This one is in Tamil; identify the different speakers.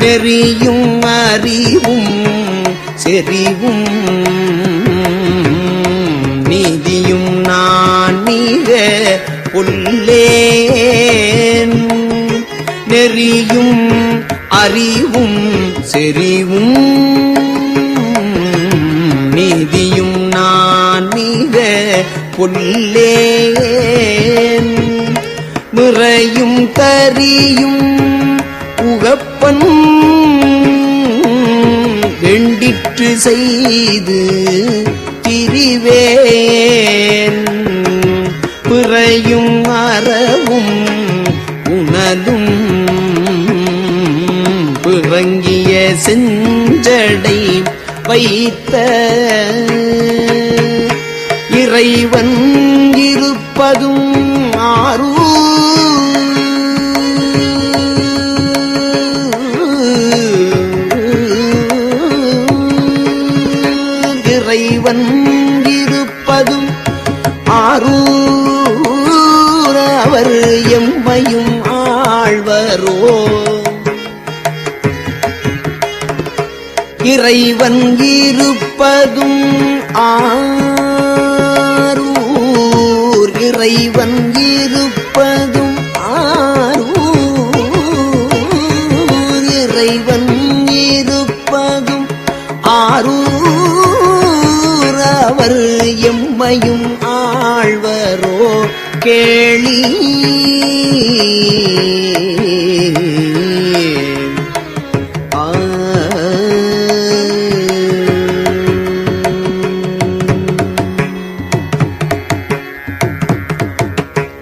Speaker 1: நெறியும் அறிவும் செறிவும். நீதியும் நான் நீக புல்லேன் நெறியும் அறிவும் செறிவும். நீதியும் நான் நீக புல்லேன் முறையும் தரியும் உகப்பன் வெண்டிற்று செய்து திரிவேன். பிறையும் அறவும் உணலும் பிறங்கிய செஞ்சடை வைத்த இறைவன் இறைவன் இருப்பதும் ஆரூர் அவர் எம்மையும் ஆழ்வரோ. இறைவன் இருப்பதும் ஆரூர். இறைவன் இருப்பதும் ஆரூர். இறைவன் இருப்பதும் ஆரூர். அவர் எம்மையும் ஆழ்வரோ கேளீர்.